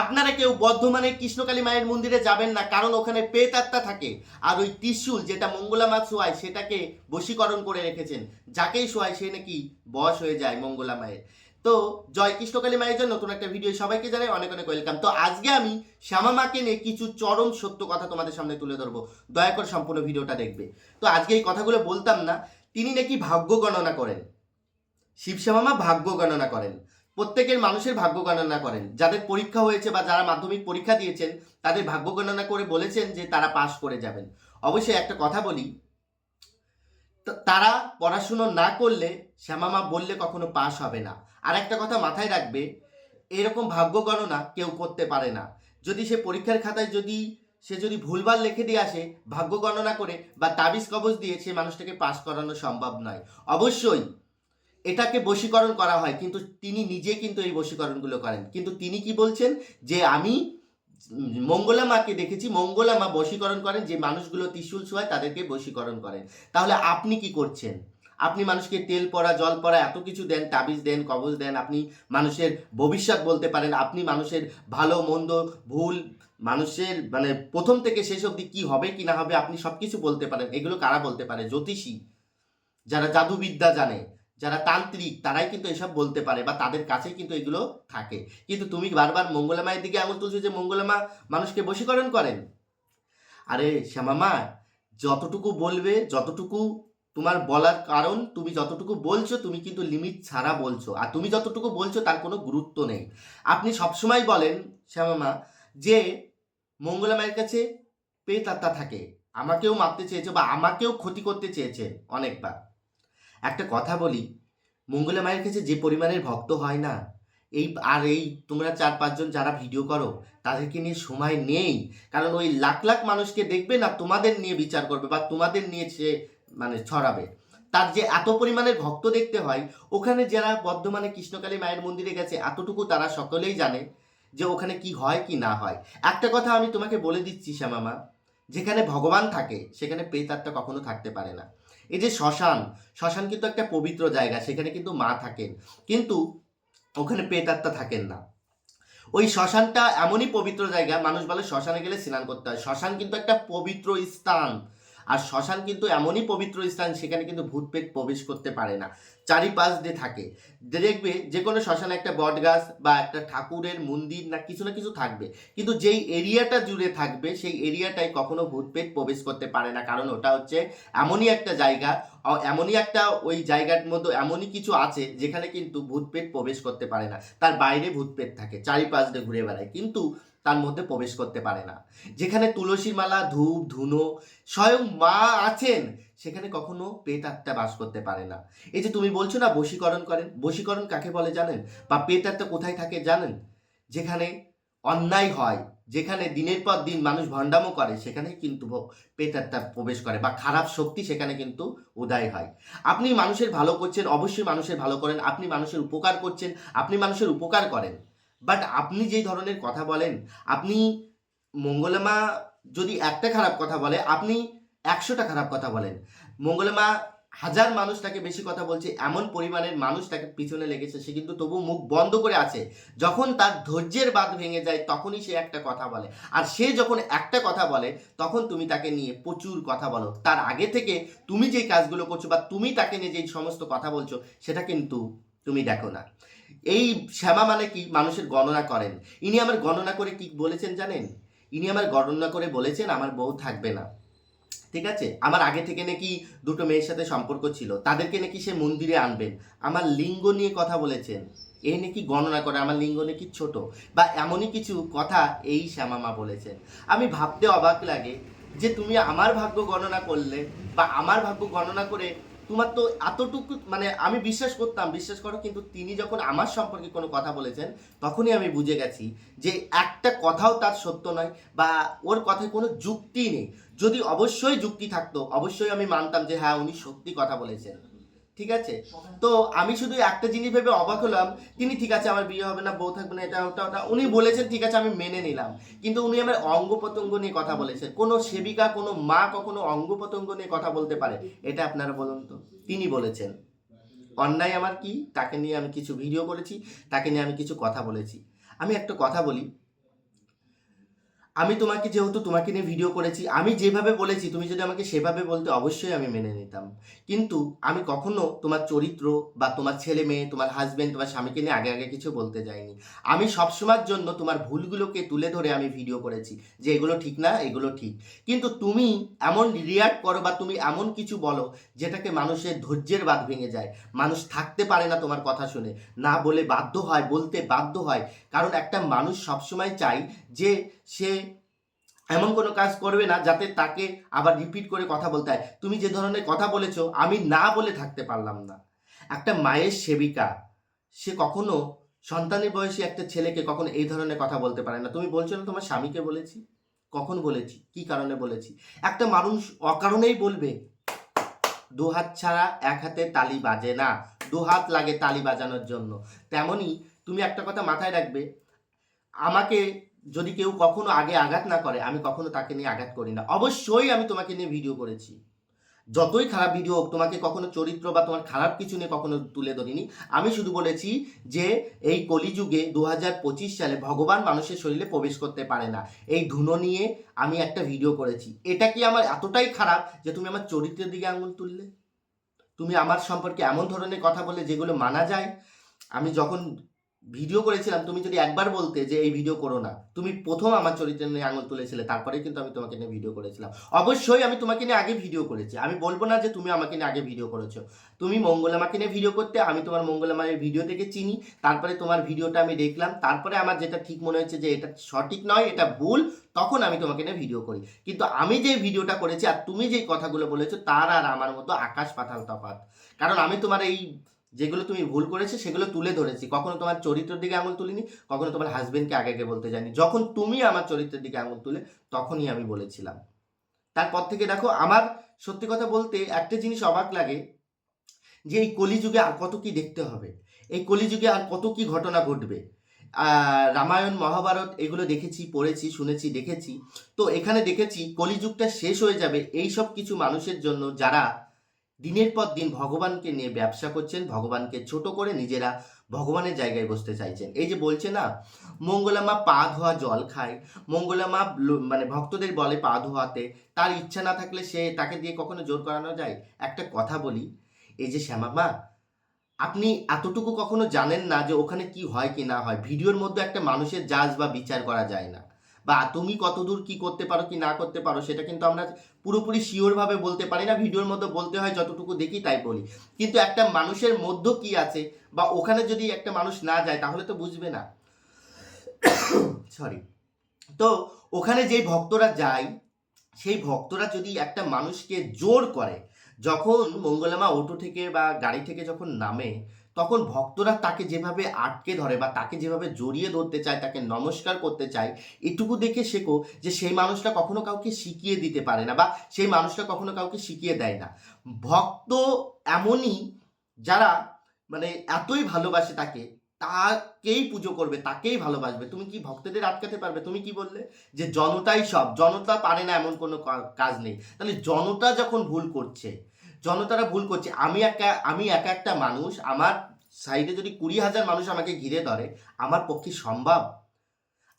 আপনারা কেউ বর্ধমানের কৃষ্ণকালী মায়ের মন্দিরে যাবেন না, কারণ ওখানে পেট আত্মা থাকে। আর ওই ত্রিশূল যেটা মঙ্গলা মা শোয়ায়, সেটাকে বশীকরণ করে রেখেছেন। যাকেই শোয়ায় সে নাকি বশ হয়ে যায় মঙ্গলা মায়ের। তো জয় কৃষ্ণকালী মায়ের জন্য নতুন একটা ভিডিও সবাইকে জানাই, অনেক অনেক ওয়েলকাম তো আজকে আমি শ্যামা মাকে নিয়ে কিছু চরম সত্য কথা তোমাদের সামনে তুলে ধরবো। দয়া করে সম্পূর্ণ ভিডিওটা দেখবে। তো আজকে এই কথাগুলো বলতাম না, তিনি নাকি ভাগ্য গণনা করেন। শিব শ্যামা মা ভাগ্য গণনা করেন। প্রত্যেকের মানুষের ভাগ্য গণনা করেন। যাদের পরীক্ষা হয়েছে বা যারা মাধ্যমিক পরীক্ষা দিয়েছেন, তাদের ভাগ্য গণনা করে বলেছেন যে তারা পাশ করে যাবেন। অবশ্যই একটা কথা বলি তারা পড়াশুনো না করলে শ্যামামা বললে কখনো পাশ হবে না। আর একটা কথা মাথায় রাখবে, এরকম ভাগ্য গণনা কেউ করতে পারে না। যদি সে পরীক্ষার খাতায় যদি, সে যদি ভুলভাল লিখে দিয়ে আসে, ভাগ্য গণনা করে বা তাবিজ কবজ দিয়ে সে মানুষটাকে পাশ করানো সম্ভব নয়। অবশ্যই এটাকে বশীকরণ করা হয়, কিন্তু তিনি নিজে কিন্তু এই বশীকরণগুলো করেন। কিন্তু তিনি কি বলছেন? যে আমি মঙ্গলা মাকে দেখেছি, মঙ্গলা মা বশীকরণ করেন, যে মানুষগুলো ত্রিশূল ছোঁয়ায় তাদেরকে বশীকরণ করেন। তাহলে আপনি কি করছেন? আপনি মানুষকে তেল পড়া, জল পড়া, এত কিছু দেন, তাবিজ দেন, কবজ দেন, আপনি মানুষের ভবিষ্যৎ বলতে পারেন, আপনি মানুষের ভালো, মন্দ, ভুল, মানুষের মানে প্রথম থেকে শেষ অবধি কি হবে, কি না হবে, আপনি সব কিছু বলতে পারেন। এগুলো কারা বলতে পারে? জ্যোতিষী, যারা জাদুবিদ্যা জানে। যারা তান্ত্রিক, তারাই কিন্তু এসব বলতে পারে বা তাদের কাছেই কিন্তু এগুলো থাকে। কিন্তু তুমি বারবার মঙ্গলা মায়ের দিকে আঙুল তুলছো যে মঙ্গলা মা মানুষকে বশীকরণ করেন? আরে শ্যামামা যতটুকু বলবে, যতটুকু তোমার বলার কারণ, তুমি যতটুকু বলছো, তুমি কিন্তু লিমিট ছাড়া বলছো। আর তুমি যতটুকু বলছো, তার কোনো গুরুত্ব নেই। আপনি সবসময় বলেন শ্যামামা যে মঙ্গলা মায়ের কাছে আত্মা থাকে। আমাকেও মারতে চেয়েছে বা আমাকেও ক্ষতি করতে চেয়েছে অনেকবার। একটা কথা বলি, মঙ্গলা মায়ের কাছে যে পরিমাণের ভক্ত হয় না, এই আর এই তোমরা চার পাঁচজন যারা ভিডিও করো, তাদেরকে নিয়ে সময় নেই। কারণ ওই লাখ লাখ মানুষকে দেখবে না তোমাদের নিয়ে বিচার করবে বা তোমাদের নিয়ে সে মানে ছড়াবে। তার যে এত পরিমাণের ভক্ত দেখতে হয়, ওখানে যারা বর্ধমানে কৃষ্ণকালী মায়ের মন্দিরে গেছে, এতটুকু তারা সকলেই জানে যে ওখানে কি হয় কি না হয়। একটা কথা আমি তোমাকে বলে দিচ্ছি শ্যামামা, যেখানে ভগবান থাকে, সেখানে প্রেতাত্মা কখনো থাকতে পারে না। এই যে শ্মশান শ্মশান কিন্তু একটা পবিত্র জায়গা, সেখানে কিন্তু মা থাকেন। কিন্তু ওখানে পেতাত্মা থাকেন না। ওই শ্মশানটা এমনই পবিত্র জায়গা, মানুষ বলে শ্মশানে গেলে স্নান করতে হয়। শ্মশান কিন্তু একটা পবিত্র স্থান। আর শ্মশান কিন্তু এমনই পবিত্র স্থান, সেখানে কিন্তু ভূতপেট প্রবেশ করতে পারে না। চারিপাশ দিয়ে থাকে। দেখবে যে কোনো শ্মশানে একটা বট গাছ বা একটা ঠাকুরের মন্দির না কিছু না কিছু থাকবে। কিন্তু যেই এরিয়াটা জুড়ে থাকবে, সেই এরিয়াটায় কখনো ভূতপেট প্রবেশ করতে পারে না। কারণ ওটা হচ্ছে এমনই একটা জায়গা এমনই একটা ওই জায়গার মধ্যে এমনই কিছু আছে, যেখানে কিন্তু ভূতপেট প্রবেশ করতে পারে না। তার বাইরে ভূতপেট থাকে, চারিপাশ দিয়ে ঘুরে বেড়ায়। কিন্তু তার মধ্যে প্রবেশ করতে পারে না। যেখানে তুলসীর মালা, ধূপ, ধুনো স্বয়ং মা আছেন, সেখানে কখনো পেট আত্মা বাস করতে পারে না। এই যে তুমি বলছো না বশীকরণ করেন, বশীকরণ কাকে বলে জানেন? বা পেট আত্মা কোথায় থাকে জানেন? যেখানে অন্যায় হয়, যেখানে দিনের পর দিন মানুষ ভণ্ডামো করে, সেখানে কিন্তু ভ- পেট আত্মা প্রবেশ করে বা খারাপ শক্তি সেখানে কিন্তু উদয় হয়। আপনি মানুষের ভালো করছেন, অবশ্যই মানুষের ভালো করেন, আপনি মানুষের উপকার করছেন, আপনি মানুষের উপকার করেন। বাট আপনি যেই ধরনের কথা বলেন, আপনি মঙ্গলামা যদি একটা খারাপ কথা বলে, আপনি একশোটা খারাপ কথা বলেন। মঙ্গলামা হাজার মানুষ তাকে বেশি কথা বলছে, এমন পরিমাণের মানুষ তাকে পিছনে লেগেছে, সে কিন্তু তবু মুখ বন্ধ করে আছে। যখন তার ধৈর্যের বাদ ভেঙে যায়, তখনই সে একটা কথা বলে। আর সে যখন একটা কথা বলে, তখন তুমি তাকে নিয়ে প্রচুর কথা বলো। তার আগে থেকে তুমি যেই কাজগুলো করছ বা তুমি তাকে নিয়ে যেই সমস্ত কথা বলছো, সেটা কিন্তু তুমি দেখো না। এই শ্যামা মানে কি? মানুষের গণনা করেন। ইনি আমার গণনা করে কি বলেছেন জানেন? ইনি আমার গণনা করে বলেছেন আমার বউ থাকবে না। ঠিক আছে? আমার আগে থেকে নাকি দুটো মেয়ের সাথে সম্পর্ক ছিল। তাদেরকে নাকি সে মন্দিরে আনবেন। আমার লিঙ্গ নিয়ে কথা বলেছেন। এ নাকি গণনা করে, আমার লিঙ্গ নাকি ছোট। বা এমনই কিছু কথা এই শ্যামামা বলেছেন। আমি ভাবতে অবাক লাগে যে তুমি আমার ভাগ্য গণনা করলে বা আমার ভাগ্য গণনা করে তোমার তো এতটুকু মানে আমি বিশ্বাস করতাম, বিশ্বাস করো, কিন্তু তিনি যখন আমার সম্পর্কে কোনো কথা বলেছেন, তখনই আমি বুঝে গেছি যে একটা কথাও তার সত্য নয় বা ওর কথায় কোনো যুক্তি নেই। যদি অবশ্যই যুক্তি থাকতো, অবশ্যই আমি মানতাম যে হ্যাঁ উনি সত্যি কথা বলেছেন। ঠিক আছে? তো আমি শুধু একটা জিনিস ভেবে অবাক হলাম, তিনি ঠিক আছে আমার বিয়ে হবে না, বউ থাকবে না, এটা, ওটা ওটা, উনি বলেছেন ঠিক আছে আমি মেনে নিলাম। কিন্তু উনি আমার অঙ্গ প্রত্যঙ্গ নিয়ে কথা বলেছেন। কোনো সেবিকা, কোনো মা কখনো অঙ্গ প্রত্যঙ্গ নিয়ে কথা বলতে পারে? এটা আপনারা বলুন তো। তিনি বলেছেন। অন্যায় আমার কি? তাকে নিয়ে আমি কিছু ভিডিও করেছি, তাকে নিয়ে আমি কিছু কথা বলেছি। আমি একটা কথা বলি। আমি তোমাকে যেহেতু তোমাকে নিয়ে ভিডিও করেছি, আমি যেভাবে বলেছি, তুমি যদি আমাকে সেভাবে বলতে অবশ্যই আমি মেনে নিতাম। কিন্তু আমি কখনো তোমার চরিত্র বা তোমার ছেলে মেয়ে, তোমার হাজব্যান্ড তোমার স্বামীকে নিয়ে আগে আগে কিছু বলতে যাইনি। আমি সবসময়ের জন্য তোমার ভুলগুলোকে তুলে ধরে আমি ভিডিও করেছি, যে এগুলো ঠিক না, এগুলো ঠিক। কিন্তু তুমি এমন রিয়াক্ট করো বা তুমি এমন কিছু বলো, যেটাকে মানুষের ধৈর্যের বাদ ভেঙে যায়। মানুষ থাকতে পারে না তোমার কথা শুনে। না বলে বাধ্য হয়, বলতে বাধ্য হয়। কারণ একটা মানুষ সবসময় চাই যে সে এমন কোনো কাজ করবে না যাতে তাকে আবার রিপিট করে কথা বলতে হয়। তুমি যে ধরনের কথা বলেছ, আমি না বলে থাকতে পারলাম না। একটা মায়ের সেবিকা, সে কখনো সন্তানের বয়সী একটা ছেলেকে কখনো এই ধরনের কথা বলতে পারে না। তুমি বলছো না তোমার স্বামীকে বলেছি? কখন বলেছি? কি কারণে বলেছি? একটা মানুষ অকারণেই বলবে দু হাত ছাড়া এক হাতে তালি বাজে না। দু হাত লাগে তালি বাজানোর জন্য। তেমনি তুমি একটা কথা মাথায় রাখবে, আমাকে যদি কেউ কখনো আগে আঘাত না করে, আমি কখনো তাকে নিয়ে আঘাত করি না। অবশ্যই আমি তোমাকে নিয়ে ভিডিও করেছি। যতই খারাপ ভিডিও হোক, তোমাকে কখনো চরিত্র বা তোমার খারাপ কিছু নিয়ে কখনো তুলে ধরিনি। আমি শুধু বলেছি যে, এই কলিযুগে দু হাজার পঁচিশ সালে ভগবান মানুষের শরীরে প্রবেশ করতে পারে না। এই ধুনো নিয়ে আমি একটা ভিডিও করেছি। এটা কি আমার এতটাই খারাপ যে তুমি আমার চরিত্রের দিকে আঙুল তুললে? তুমি আমার সম্পর্কে এমন ধরনের কথা বলে যেগুলো মানা যায়? আমি যখন ভিডিও করেছিলাম, তুমি যদি একবার বলতে যে এই ভিডিও করো না, তুমি প্রথম আমার চরিত্র নিয়ে আঙুল তুলেছিলে তারপরে কিন্তু আমি তোমাকে নিয়ে ভিডিও করেছিলাম। অবশ্যই আমি তোমাকে নিয়ে আগে ভিডিও করেছি। আমি বলব না যে তুমি আমাকে নিয়ে আগে ভিডিও করেছ। তুমি মঙ্গলামাকে নিয়ে ভিডিও করতে, আমি তোমার মঙ্গলামায়ের ভিডিও থেকে চিনি, তারপরে তোমার ভিডিওটা আমি দেখলাম, তারপরে আমার যেটা ঠিক মনে হয়েছে যে এটা সঠিক নয়, এটা ভুল, তখন আমি তোমাকে নিয়ে ভিডিও করি। কিন্তু আমি যে ভিডিওটা করেছি আর তুমি যেই কথাগুলো বলেছ, তার আর আমার মতো আকাশ পাতাল তফাৎ। কারণ আমি তোমার এই যেগুলো তুমি ভুল করেছ, সেগুলো তুলে ধরেছি। কখনো তোমার চরিত্রের দিকে আঙুল তুলিনি, কখনো তোমার হাজবেন্ডকে আগে আগে বলতে জানি যখন তুমি আমার চরিত্রের দিকে আঙুল তুলে, তখনই আমি বলেছিলাম। তারপর থেকে দেখো, আমার সত্যি কথা বলতে একটা জিনিস অবাক লাগে, যে এই কলিযুগে আর কত কি দেখতে হবে? এই কলিযুগে আর কত কি ঘটনা ঘটবে? রামায়ণ, মহাভারত এগুলো দেখেছি, পড়েছি, শুনেছি, দেখেছি। তো এখানে দেখেছি, কলিযুগটা শেষ হয়ে যাবে এই সব কিছু মানুষের জন্য যারা দিনের পর দিন ভগবানকে নিয়ে ব্যবসা করছেন, ভগবানকে ছোট করে নিজেরা ভগবানের জায়গায় বসতে চাইছেন। এই যে বলছে না, মঙ্গলামা পা ধোয়া জল খায়, মঙ্গলামা মানে ভক্তদের বলে পা ধোয়াতে, তার ইচ্ছা না থাকলে সে তাকে দিয়ে কখনো জোর করানো যায়? একটা কথা বলি, এই যে শ্যামামা আপনি এতটুকু কখনো জানেন না যে ওখানে কি হয় কি না হয়? ভিডিওর মধ্যে একটা মানুষের জাজ বা বিচার করা যায় না। বা তুমি কতদূর কি করতে পারো, কি না করতে পারো, সেটা কিন্তু আমরা পুরোপুরি শিওর ভাবে বলতে পারি না। ভিডিওর মধ্যে বলতে হয়, যতটুকু দেখি তাই বলি। কিন্তু একটা মানুষের মধ্য কি আছে বা ওখানে যদি একটা মানুষ না যায়, তাহলে তো বুঝবে না। সরি তো ওখানে যেই ভক্তরা যায়, সেই ভক্তরা যদি একটা মানুষকে জোর করে, যখন মঙ্গলামা অটো থেকে বা গাড়ি থেকে যখন নামে তখন ভক্তরা তাকে যেভাবে আটকে ধরে বা তাকে যেভাবে জড়িয়ে ধরতে চায়, তাকে নমস্কার করতে চায়, এটুকু দেখে শেখো যে সেই মানুষটা কখনো কাউকে শিখিয়ে দিতে পারে না বা সেই মানুষটা কখনো কাউকে শিখিয়ে দেয় না। ভক্ত এমনই যারা মানে এতই ভালোবাসে তাকে, তাকেই পুজো করবে, তাকেই ভালোবাসবে। তুমি কি ভক্তদের আটকাতে পারবে? তুমি কি বললে? যে জনতাই সব, জনতা পারে না এমন কোনো কাজ নেই। তাহলে জনতা যখন ভুল করছে জনতারা ভুল করছে। আমি একা আমি একা একটা মানুষ, আমার সাইডে যদি কুড়ি হাজার মানুষ আমাকে ঘিরে ধরে, আমার পক্ষে সম্ভব?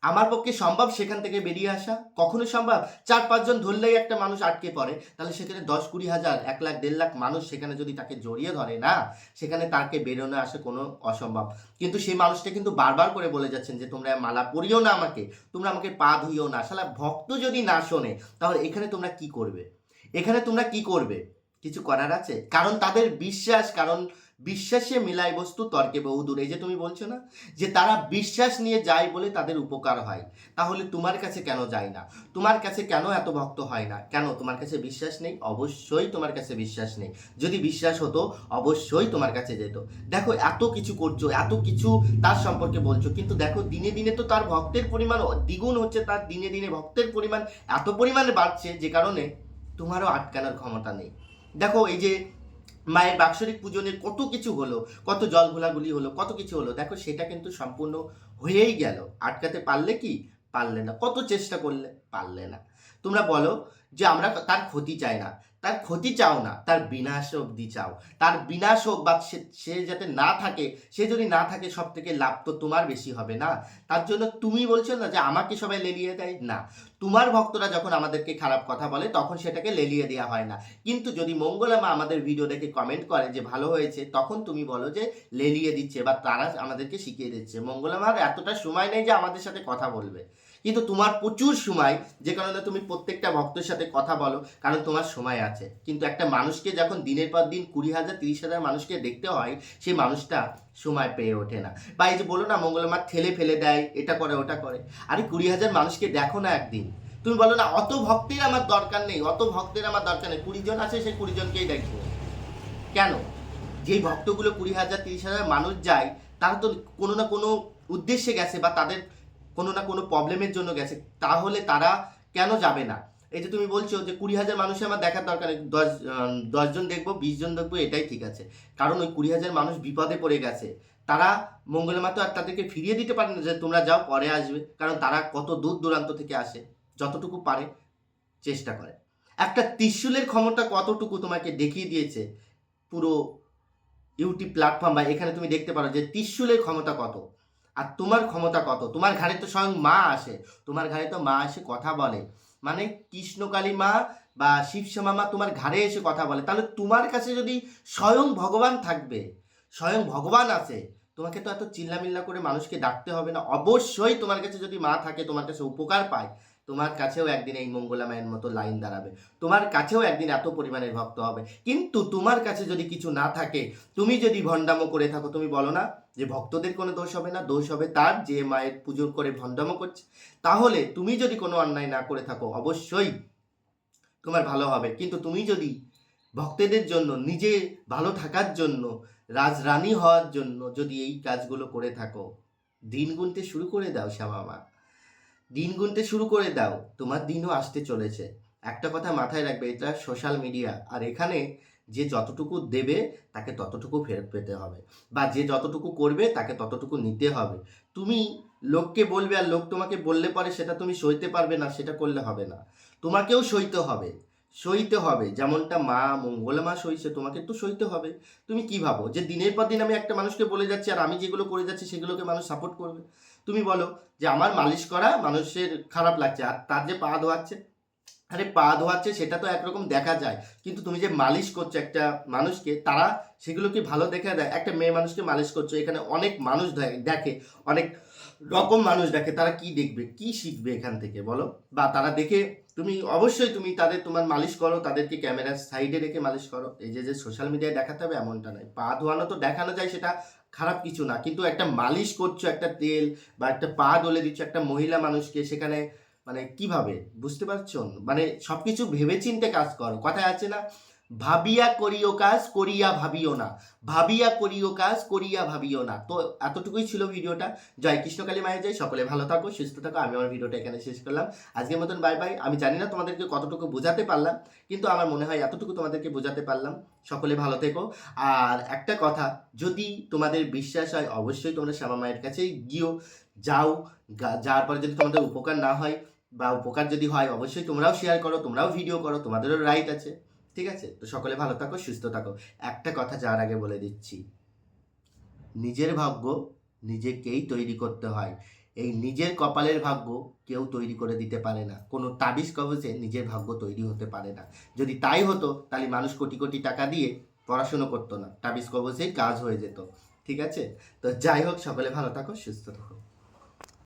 আমার পক্ষে সম্ভব সেখান থেকে বেরিয়ে আসা? কখনো সম্ভব? চার, পাঁচজন ধরলেই একটা মানুষ আটকে পড়ে, তাহলে সেখানে দশ, কুড়ি হাজার, এক লাখ, দেড় লাখ মানুষ সেখানে যদি তাকে জড়িয়ে ধরে না, সেখানে তাকে বেরোনো আসে কোনো অসম্ভব। কিন্তু সেই মানুষটা কিন্তু বারবার করে বলে যাচ্ছেন যে, তোমরা মালা পরিও না আমাকে, তোমরা আমাকে পা ধুইও না। শালা, ভক্ত যদি না শোনে, তাহলে এখানে তোমরা কি করবে? এখানে তোমরা কি করবে? কিছু করার আছে? কারণ তাদের বিশ্বাস, কারণ বিশ্বাসে মিলাই বস্তু তর্কে বহুদূর এই যে তুমি বলছো না, যে তারা বিশ্বাস নিয়ে যায় বলে তাদের উপকার হয়, তাহলে তোমার কাছে কেন যায় না? তোমার কাছে কেন এত ভক্ত হয় না? কেন তোমার কাছে বিশ্বাস নেই? অবশ্যই তোমার কাছে বিশ্বাস নেই। যদি বিশ্বাস হতো, অবশ্যই তোমার কাছে যেত। দেখো, এত কিছু করছ, এত কিছু তার সম্পর্কে বলছো, কিন্তু দেখো, দিনে দিনে তো তার ভক্তের পরিমাণ দ্বিগুণ হচ্ছে, তার দিনে দিনে ভক্তের পরিমাণ এত পরিমাণে বাড়ছে, যে কারণে তোমারও আটকানোর ক্ষমতা নেই। দেখো, এই যে মায়ের বাৎসরিক পূজনের কত কিছু হলো, কত জল ঘোলাগুলি হলো, কত কিছু হলো, দেখো, সেটা কিন্তু সম্পূর্ণ হয়েই গেল। আটকাতে পারলে কি? পারলে না। কত চেষ্টা করলে? পারলে না। তোমরা বলো যে আমরা তার ক্ষতি চাই না। তার ক্ষতি চাও না, তার বিনাশ অবধি চাও। তার বিনাশ হোক বা সে- যাতে না থাকে, সে যদি না থাকে সব থেকে লাভ তো তোমার বেশি হবে না। তার জন্য তুমি বলছো না যে আমাকে সবাই লেলিয়ে দেয়? না। তোমার ভক্তরা যখন আমাদেরকে খারাপ কথা বলে, তখন সেটাকে লেলিয়ে দেওয়া হয় না। কিন্তু যদি মঙ্গলা মা আমাদের ভিডিও দেখে কমেন্ট করে যে ভালো হয়েছে, তখন তুমি বলো যে লেলিয়ে দিচ্ছে বা তারা আমাদেরকে শিখিয়ে দিচ্ছে। মঙ্গলা মার এতটা সময় নেই যে আমাদের সাথে কথা বলবে। কিন্তু তোমার প্রচুর সময়, যে কারণে তুমি প্রত্যেকটা ভক্তের সাথে কথা বলো, কারণ তোমার সময় আছে। কিন্তু একটা মানুষকে যখন দিনের পর দিন কুড়ি হাজার, তিরিশ হাজার মানুষকে দেখতে হয়, সেই মানুষটা সময় পেয়ে ওঠে না। বা এই যে বলো না মঙ্গলমার ঠেলে ফেলে দেয়, এটা করে, ওটা করে। আরে কুড়ি হাজার মানুষকে দেখো না একদিন। তুমি বলো না, অত ভক্তের আমার দরকার নেই, অত ভক্তের আমার দরকার নেই। কুড়ি জন আছে, সেই কুড়ি জনকেই দেখব। কেন? যেই ভক্তগুলো কুড়ি হাজার, তিরিশ হাজার মানুষ যায়, তারা তো কোনো না কোনো উদ্দেশ্যে গেছে, বা তাদের কোনো না কোনো প্রবলেমের জন্য গেছে, তাহলে তারা কেন যাবে না? এই যে তুমি বলছো যে কুড়ি হাজার মানুষ আমার দেখার দরকার নেই, দশ দশজন দেখব, বিশ জন দেখব, এটাই ঠিক আছে। কারণ ওই কুড়ি হাজার মানুষ বিপদে পড়ে গেছে। তারা মঙ্গলমা তো আর তাদেরকে ফিরিয়ে দিতে পারে না যে তোমরা যাও, পরে আসবে। কারণ তারা কত দূর দূরান্ত থেকে আসে, যতটুকু পারে চেষ্টা করে। একটা ত্রিশুলের ক্ষমতা কতটুকু তোমাকে দেখিয়ে দিয়েছে পুরো ইউটিউব প্ল্যাটফর্ম বা এখানে তুমি দেখতে পারো যে ত্রিশুলের ক্ষমতা কত। আর তোমার ক্ষমতা কত? তোমার ঘাড়ে তো স্বয়ং মা আসে। তোমার ঘাড়ে তো মা এসে কথা বলে। মানে কৃষ্ণকালী মা বা শিবশ্যামা মা তোমার ঘাড়ে এসে কথা বলে। তাহলে তোমার কাছে যদি স্বয়ং ভগবান থাকবে, স্বয়ং ভগবান আছে, তোমাকে তো এত চিল্লামিল্লা করে মানুষকে ডাকতে হবে না। অবশ্যই তোমার কাছে যদি মা থাকে, তোমার কাছে উপকার পায়। তোমার কাছেও একদিন এই মঙ্গলা মায়ের মতো লাইন দাঁড়াবে। তোমার কাছেও একদিন এত পরিমাণের ভক্ত হবে। কিন্তু তোমার কাছে যদি কিছু না থাকে, তুমি যদি ভণ্ডামো করে থাকো, তুমি বলো না যে ভক্তদের কোনো দোষ হবে না, দোষ হবে তার যে মায়ের পুজো করে ভণ্ডামো করছে। তাহলে তুমি যদি কোনো অন্যায় না করে থাকো, অবশ্যই তোমার ভালো হবে। কিন্তু তুমি যদি ভক্তদের জন্য, নিজে ভালো থাকার জন্য, রাজরানী হওয়ার জন্য যদি এই কাজগুলো করে থাকো, দিন গুনতে শুরু করে দাও শ্যামা মা। দিন গুনতে শুরু করে দাও, তোমার দিনও আসতে চলেছে। একটা কথা মাথায় রাখবে, এটা সোশ্যাল মিডিয়া আর এখানে যে যতটুকু দেবে, তাকে ততটুকু ফেরত পেতে হবে। বা যে যতটুকু করবে, তাকে ততটুকু নিতে হবে। তুমি লোককে বলবে আর লোক তোমাকে বললে পরে সেটা তুমি সইতে পারবে না, সেটা করলে হবে না। তোমাকেও সইতে হবে। সইতে হবে। যেমনটা মা মঙ্গলা মা সইছে, তোমাকে তো সইতে হবে। তুমি কি ভাবো? যে দিনের পর দিন আমি একটা মানুষকে বলে যাচ্ছি আর আমি যেগুলো করে যাচ্ছি, সেগুলোকে মানুষ সাপোর্ট করবে। তুমি বলো যে আমার মালিশ করা মানুষের খারাপ লাগছে, আর তার যে পা ধোয়াচ্ছে, আরে পা ধোয়াচ্ছে সেটা তো একরকম দেখা যায়, কিন্তু তুমি যে মালিশ করছ একটা মানুষকে, তারা সেগুলোকে ভালো দেখে দেয়। একটা মেয়ে মানুষকে মালিশ করছ, এখানে অনেক মানুষ দেখে অনেক রকম মানুষ দেখে, তারা কি দেখবে, কি শিখবে এখান থেকে বলো? বা তারা দেখে, তুমি অবশ্যই তুমি তাদের, তোমার মালিশ করো, তাদেরকে ক্যামেরার সাইডে রেখে মালিশ করো। এই যে যে সোশ্যাল মিডিয়ায় দেখাতে হবে এমনটা নয়। পা ধোয়ানো তো দেখানো যায় সেটা খারাপ কিছু না, কিন্তু একটা মালিশ করছ একটা তেল বা একটা পা দলে দিচ্ছ একটা মহিলা মানুষকে সেখানে মানে কীভাবে? বুঝতে পারছ? মানে সব সবকিছু ভেবেচিন্তে কাজ করো, কথায় আছে না? ভাবিয়া করিও কাজ, করিয়া ভাবিও না। ভাবিয়া করিও কাজ, করিয়া ভাবিও না। তো এতটুকুই ছিল ভিডিওটা। জয় কৃষ্ণকালী মায়ের জয়। সকলে ভালো থাকো, সুস্থ থাকো। আমি আমার ভিডিওটা এখানে শেষ করলাম। আজকের মতন বাই বাই আমি জানি না তোমাদেরকে কতটুকু বোঝাতে পারলাম, কিন্তু আমার মনে হয় এতটুকু তোমাদেরকে বোঝাতে পারলাম। সকলে ভালো থেকো। আর একটা কথা, যদি তোমাদের বিশ্বাস হয়, অবশ্যই তোমরা শ্যামা মায়ের কাছে গিয়েও যাও। যাওয়ার পরে যদি তোমাদের উপকার না হয় বা উপকার যদি হয়, অবশ্যই তোমরাও শেয়ার করো, তোমরাও ভিডিও করো, তোমাদেরও রাইট আছে। ঠিক আছে? তো সকলে ভালো থাকো, সুস্থ থাকো। একটা কথা যার আগে বলে দিচ্ছি। নিজের ভাগ্য নিজেকেই তৈরি করতে হয়। এই নিজের কপালের ভাগ্য কেউ তৈরি করে দিতে পারে না। কোনো তাবিজ কবচে নিজের ভাগ্য তৈরি হতে পারে না। যদি তাই হতো, তাহলে মানুষ কোটি কোটি টাকা দিয়ে পড়াশুনো করতো না। তাবিজ কবচেই কাজ হয়ে যেত। ঠিক আছে? তো যাই হোক, সকলে ভালো থাকো, সুস্থ থাকো।